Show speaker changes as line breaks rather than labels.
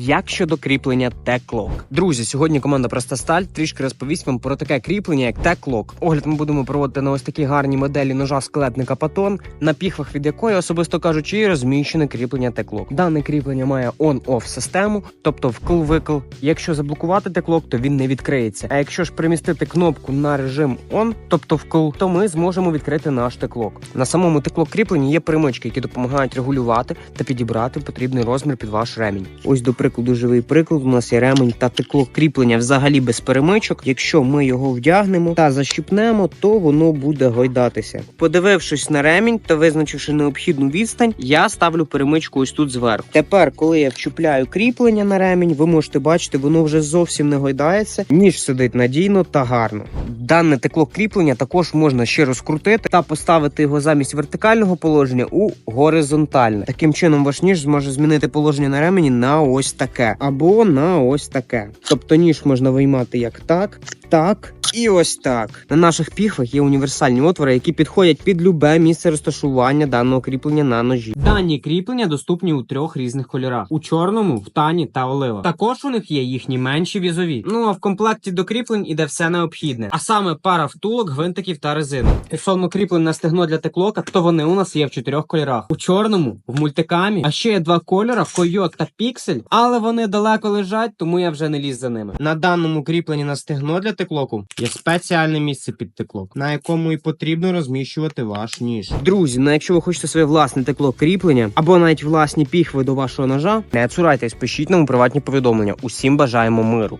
Як щодо кріплення T-Clock? Друзі, сьогодні команда Проста Сталь трішки розповість вам про таке кріплення, як T-Clock. Огляд ми будемо проводити на ось такій гарній моделі ножа скелетника Патон, на піхвах від якої, особисто кажучи, розміщене кріплення T-Clock. Дане кріплення має on-off систему, тобто вкл-викл. Якщо заблокувати T-Clock, то він не відкриється. А якщо ж примістити кнопку на режим on, тобто вкл, то ми зможемо відкрити наш T-Clock. На самому T-Clock кріпленні є примички, які допомагають регулювати та підібрати потрібний розмір під ваш ремінь. Ось до прикладу, живий приклад. У нас є ремень та текло кріплення взагалі без перемичок. Якщо ми його вдягнемо та защіпнемо, то воно буде гойдатися. Подивившись на ремінь та визначивши необхідну відстань, я ставлю перемичку ось тут зверху. Тепер, коли я вчіпляю кріплення на ремінь, ви можете бачити, воно вже зовсім не гойдається, ніж сидить надійно та гарно. Дане текло кріплення також можна ще розкрутити та поставити його замість вертикального положення у горизонтальне. Таким чином, ваш ніж зможе змінити положення на ремені на ось таке або на ось таке. Тобто ніж можна виймати як так, так. І ось так на наших піхвах є універсальні отвори, які підходять під любе місце розташування даного кріплення на ножі. Дані кріплення доступні у трьох різних кольорах: у чорному, в тані та олива. Також у них є їхні менші візові. Ну а в комплекті до кріплень іде все необхідне, а саме пара втулок, гвинтиків та резини. Стосовно кріплень на стегно для теклока, то вони у нас є в чотирьох кольорах: у чорному, в мультикамі, а ще є два кольора: койот та піксель, але вони далеко лежать, тому я вже не ліз за ними. На даному кріпленні на стегно для теклоку є спеціальне місце під текло, на якому і потрібно розміщувати ваш ніж. Друзі, ну якщо ви хочете своє власне текло кріплення або навіть власні піхви до вашого ножа, не цурайтесь, пишіть нам у приватні повідомлення. Усім бажаємо миру.